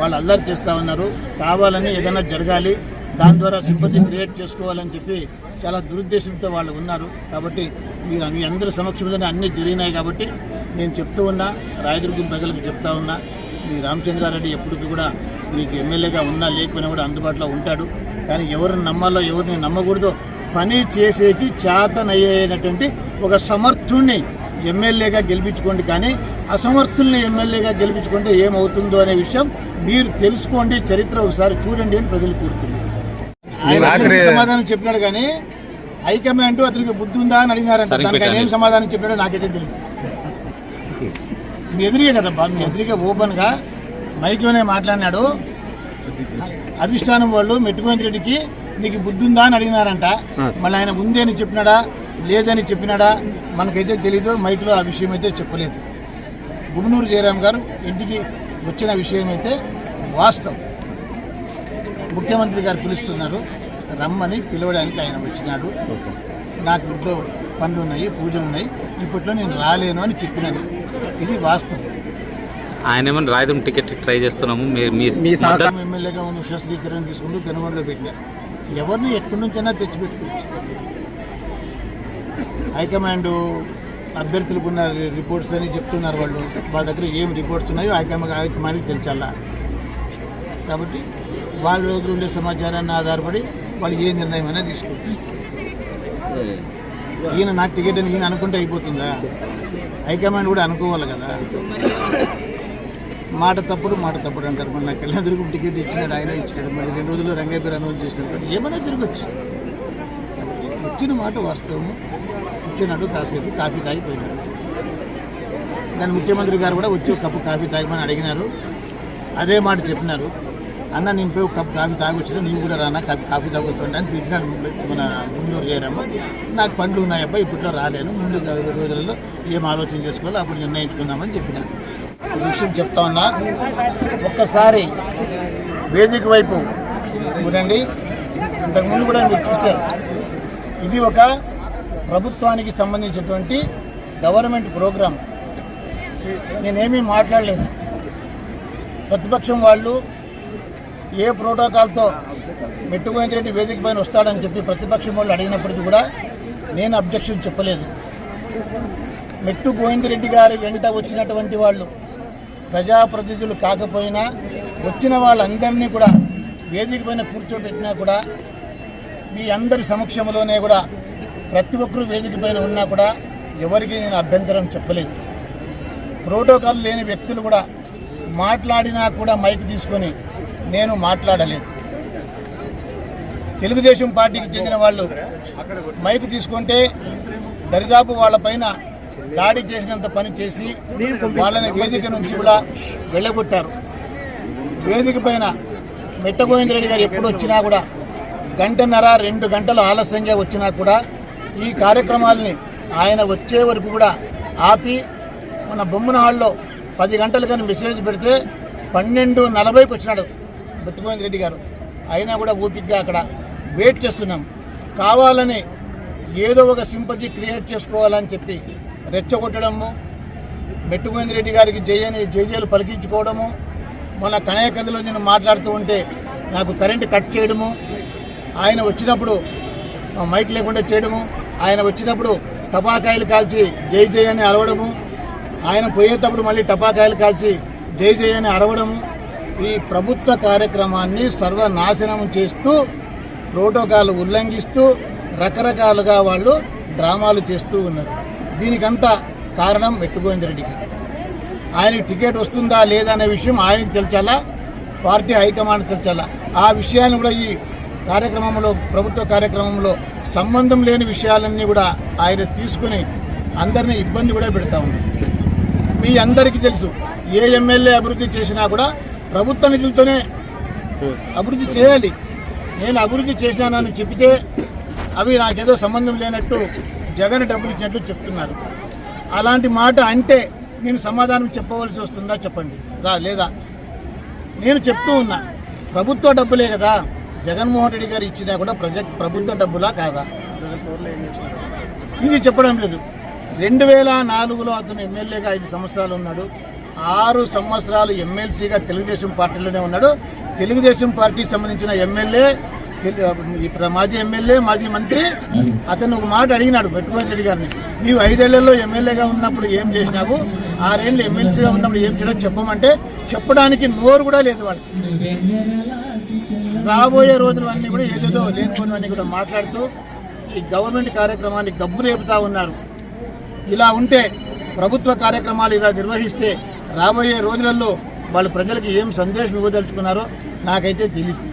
వాళ్ళు అల్లరి చేస్తూ ఉన్నారు. కావాలని ఏదైనా జరగాలి. దాని ద్వారా సింపతి క్రియేట్ చేసుకోవాలని చెప్పి చాలా దురుద్దేశంతో వాళ్ళు ఉన్నారు. కాబట్టి మీరు మీ అందరి సమక్షంలోనే అన్నీ జరిగినాయి కాబట్టి నేను చెప్తూ ఉన్నా రాయదుర్గం ప్రజలకు చెప్తా ఉన్నా. మీ రామచంద్రారెడ్డి ఎప్పటికీ కూడా మీకు ఎమ్మెల్యేగా ఉన్నా లేకపోయినా కూడా అందుబాటులో ఉంటాడు. కానీ ఎవరిని నమ్మాలో ఎవరిని నమ్మకూడదో పని చేసేకి చేతనయ్యేటువంటి ఒక సమర్థుణ్ణి ఎమ్మెల్యేగా గెలిపించుకోండి. కానీ అసమర్థుల్ని ఎమ్మెల్యేగా గెలిపించుకుంటే ఏమవుతుందో అనే విషయం మీరు తెలుసుకోండి చరిత్ర ఒకసారి చూడండి అని ప్రజలు కోరుతున్నారు. సమాధానం చెప్పినాడు కానీ హైకమాండ్ అతనికి బుద్ధి ఉందా అని అడిగినారంట దానికి ఆయన ఏం సమాధానం చెప్పాడో నాకైతే తెలియదు మీ ఎదురుగా కదా బా మీ ఎదురుగా ఓపెన్గా మైక్లోనే మాట్లాడినాడు. అధిష్టానం వాళ్ళు మెట్టుకోని రెడ్డికి నీకు బుద్ధి ఉందా అని అడిగినారంట. మళ్ళీ ఆయన ఉంది అని చెప్పినాడా లేదని చెప్పినాడా మనకైతే తెలీదు మైక్లో ఆ విషయం అయితే చెప్పలేదు. గుమ్మనూరు జయరాం గారు ఇంటికి వచ్చిన విషయం అయితే వాస్తవం. ముఖ్యమంత్రి గారు పిలుస్తున్నారు రమ్మని పిలవడానికి ఆయన వచ్చినాడు. నాకు ఇంట్లో పనులు ఉన్నాయి పూజలు ఉన్నాయి ఇప్పట్లో నేను రాలేను అని చెప్పినాను. ఇది వాస్తవం. ఆయన ఏమన్నా రాయడం టికెట్ ట్రై చేస్తున్నాము మీ ఎమ్మెల్యేగా ఉన్న శ్రీచరణ్ తీసుకుంటూ పెనుగొండలో పెట్టినారు ఎవరిని ఎక్కడి నుంచైనా తెచ్చిపెట్టుకోవచ్చు. హైకమాండ్ అభ్యర్థులకు ఉన్న రిపోర్ట్స్ అని చెప్తున్నారు వాళ్ళు. వాళ్ళ దగ్గర ఏం రిపోర్ట్స్ ఉన్నాయో హైకమాండ్ తెలిచాలా? కాబట్టి వాళ్ళ దగ్గర ఉండే సమాచారాన్ని ఆధారపడి వాళ్ళు ఏ నిర్ణయం అయినా తీసుకోవచ్చు. ఈయన నాకు టికెట్ అని ఈయన అనుకుంటే అయిపోతుందా? హైకమాండ్ కూడా అనుకోవాలి కదా. మాట తప్పుడు మాట తప్పుడు అంటారు. మళ్ళీ నాకు కళ్యాణ టికెట్ ఇచ్చినాడు ఆయన ఇచ్చినాడు. మళ్ళీ రెండు రోజుల్లో రంగయ్య పేరు అనౌన్స్ చేశారు. ఏమైనా తిరగచ్చు. వచ్చిన మాట వాస్తవము. కూర్చున్నాడు కాసేపు కాఫీ తాగిపోయినాడు. దాని ముఖ్యమంత్రి గారు కూడా వచ్చి ఒక కప్పు కాఫీ తాగమని అడిగినారు. అదే మాట చెప్పినారు. అన్న నేను పోయి ఒక కప్పు కాఫీ తాగొచ్చిన నీవు కూడా రానా కాఫీ కాఫీ తాగొస్తుంటే అని పిలిచినాడు మన గుండూరు చేరాము నాకు పండ్లు ఉన్నాయబ్బా ఇప్పట్లో రాలేను. ముందు రోజులలో ఏం ఆలోచన చేసుకోవాలో అప్పుడు నిర్ణయించుకుందామని చెప్పినాను ఈ విషయం చెప్తా ఉన్నా ఒక్కసారి వేదిక వైపు చూడండి. ఇంతకుముందు కూడా మీరు చూశారు. ఇది ఒక ప్రభుత్వానికి సంబంధించినటువంటి గవర్నమెంట్ ప్రోగ్రాం నేనేమీ మాట్లాడలేదు. ప్రతిపక్షం వాళ్ళు ఏ ప్రోటోకాల్తో మెట్టుగోవింద రెడ్డి వేదిక పైన వస్తాడని చెప్పి ప్రతిపక్షం వాళ్ళు అడిగినప్పటికీ కూడా నేను అబ్జెక్షన్ చెప్పలేదు. మెట్టు గోవిందరెడ్డి గారి వెంట వచ్చినటువంటి వాళ్ళు ప్రజాప్రతినిధులు కాకపోయినా వచ్చిన వాళ్ళందరినీ కూడా వేదిక పైన కూర్చోబెట్టినా కూడా మీ అందరి సమక్షంలోనే కూడా ప్రతి ఒక్కరూ వేదిక పైన ఉన్నా కూడా ఎవరికి నేను అభ్యంతరం చెప్పలేదు. ప్రోటోకాల్ లేని వ్యక్తులు కూడా మాట్లాడినా కూడా మైక్ తీసుకొని నేను మాట్లాడలేదు. తెలుగుదేశం పార్టీకి చెందిన వాళ్ళు మైక్ తీసుకుంటే దరిదాపు వాళ్ళపైన దాడి చేసినంత పని చేసి వాళ్ళని వేదిక నుంచి కూడా వెళ్ళగొట్టారు. వేదిక పైన మెట్టగోవిందరెడ్డి గారు ఎప్పుడు వచ్చినా కూడా గంటన్నర రెండు గంటలు ఆలస్యంగా వచ్చినా కూడా ఈ కార్యక్రమాలని ఆయన వచ్చే వరకు కూడా ఆపి మన బొమ్మన హాల్లో పది గంటలు కానీ మెసేజ్ పెడితే పన్నెండు నలభైకి వచ్చినాడు మెట్టుగోవింద రెడ్డి గారు. అయినా కూడా ఓపికగా అక్కడ వెయిట్ చేస్తున్నాం. కావాలని ఏదో ఒక సింపతి క్రియేట్ చేసుకోవాలని చెప్పి రెచ్చగొట్టడము మెట్టుగోవింద రెడ్డి గారికి జయని జయజయలు పలికించుకోవడము మొన్న కనయకందులో నేను మాట్లాడుతూ ఉంటే నాకు కరెంటు కట్ చేయడము ఆయన వచ్చినప్పుడు మైక్ లేకుండా చేయడము ఆయన వచ్చినప్పుడు టపాకాయలు కాల్చి జై జై అని అరవడము ఆయన పోయేటప్పుడు మళ్ళీ టపాకాయలు కాల్చి జై జై అని అరవడము ఈ ప్రభుత్వ కార్యక్రమాన్ని సర్వనాశనం చేస్తూ ప్రోటోకాల్ ఉల్లంఘిస్తూ రకరకాలుగా వాళ్ళు డ్రామాలు చేస్తూ ఉన్నారు. దీనికంతా కారణం మెట్టుగోవిందరెడ్డికి ఆయనకి టికెట్ వస్తుందా లేదా అనే విషయం ఆయనకు తెలిచాలా? Party high command తెలిచాలా? ఆ విషయాన్ని కూడా ఈ కార్యక్రమంలో ప్రభుత్వ కార్యక్రమంలో సంబంధం లేని విషయాలన్నీ కూడా ఆయన తీసుకుని అందరినీ ఇబ్బంది కూడా పెడతా ఉంది. మీ అందరికీ తెలుసు ఏ ఎమ్మెల్యే అభివృద్ధి చేసినా కూడా ప్రభుత్వ నిధులతోనే అభివృద్ధి చేయాలి. నేను అభివృద్ధి చేసినానని చెబితే అవి నాకేదో సంబంధం లేనట్టు జగన్ డబ్బులు ఇచ్చినట్టు చెప్తున్నారు. అలాంటి మాట అంటే నేను సమాధానం చెప్పవలసి వస్తుందా చెప్పండి. రా లేదా? నేను చెప్తూ ఉన్నా ప్రభుత్వ డబ్బులే కదా. జగన్మోహన్ రెడ్డి గారు ఇచ్చినా కూడా ప్రజ ప్రభుత్వ డబ్బులా కాదా? ఇది చెప్పడం లేదు. రెండు వేల నాలుగులో అతను ఎమ్మెల్యేగా ఐదు సంవత్సరాలు ఉన్నాడు. ఆరు సంవత్సరాలు ఎమ్మెల్సీగా తెలుగుదేశం పార్టీలోనే ఉన్నాడు. తెలుగుదేశం పార్టీకి సంబంధించిన ఎమ్మెల్యే మాజీ ఎమ్మెల్యే మాజీ మంత్రి అతను ఒక మాట అడిగినాడు పెట్టుకోని రెడ్డి గారిని. నీవు ఐదేళ్ళలో ఎమ్మెల్యేగా ఉన్నప్పుడు ఏం చేసినావు? ఆరేళ్ళు ఎమ్మెల్సీగా ఉన్నప్పుడు ఏం చేయడం చెప్పమంటే చెప్పడానికి నోరు కూడా లేదు వాళ్ళకి. రాబోయే రోజులు అన్నీ కూడా ఏదేదో లేనిపోయినవన్నీ కూడా మాట్లాడుతూ ఈ గవర్నమెంట్ కార్యక్రమాన్ని గబ్బు రేపుతా ఉన్నారు. ఇలా ఉంటే ప్రభుత్వ కార్యక్రమాలు ఇలా నిర్వహిస్తే రాబోయే రోజులలో వాళ్ళు ప్రజలకు ఏం సందేశం ఇవ్వదలుచుకున్నారో నాకైతే తెలియదు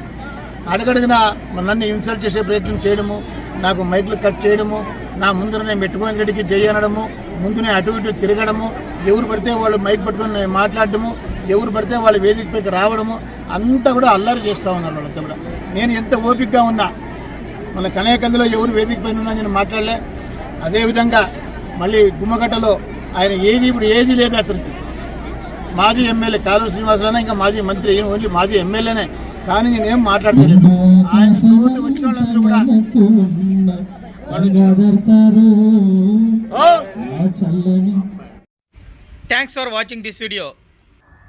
అడగడిగిన నన్ను ఇన్సల్ట్ చేసే ప్రయత్నం చేయడము నాకు మైకులు కట్ చేయడము నా ముందర నేను పెట్టుకుని రెడ్డికి జయ అనడము ముందునే అటు ఇటు తిరగడము ఎవరు పడితే వాళ్ళు మైక్ పట్టుకుని మాట్లాడడము ఎవరు పడితే వాళ్ళు వేదికపైకి రావడము అంతా కూడా అల్లరి చేస్తూ ఉన్నారు వాళ్ళంతా కూడా. నేను ఎంత ఓపికగా ఉన్నా మన కనయకందులో ఎవరు వేదిక పైన ఉన్నా నేను మాట్లాడలే. అదేవిధంగా మళ్ళీ గుమ్మగట్టలో ఆయన ఏది ఇప్పుడు ఏది లేదు అతనికి. మాజీ ఎమ్మెల్యే కాలువ శ్రీనివాసరావు ఇంకా మాజీ మంత్రి ఓన్లీ మాజీ ఎమ్మెల్యేనే. కానీ నేనేం మాట్లాడలేదు. ఆయన తోటి వచ్చిన వాళ్ళందరూ కూడా thanks for watching this video